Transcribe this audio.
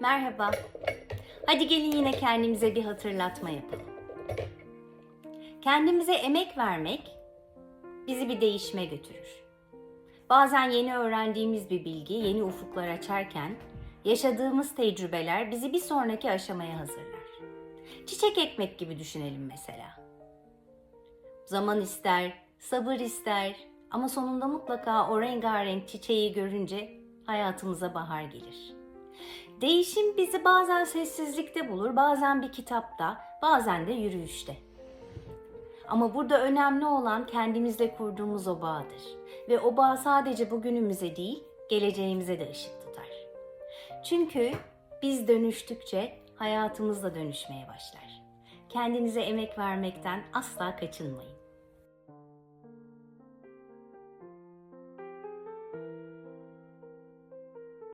Merhaba. Hadi gelin yine kendimize bir hatırlatma yapalım. Kendimize emek vermek bizi bir değişime götürür. Bazen yeni öğrendiğimiz bir bilgi yeni ufuklar açarken yaşadığımız tecrübeler bizi bir sonraki aşamaya hazırlar. Çiçek ekmek gibi düşünelim mesela. Zaman ister, sabır ister ama sonunda mutlaka o rengarenk çiçeği görünce hayatımıza bahar gelir. Değişim bizi bazen sessizlikte bulur, bazen bir kitapta, bazen de yürüyüşte. Ama burada önemli olan kendimizle kurduğumuz o bağdır. Ve o bağ sadece bugünümüze değil, geleceğimize de ışık tutar. Çünkü biz dönüştükçe hayatımız da dönüşmeye başlar. Kendinize emek vermekten asla kaçınmayın.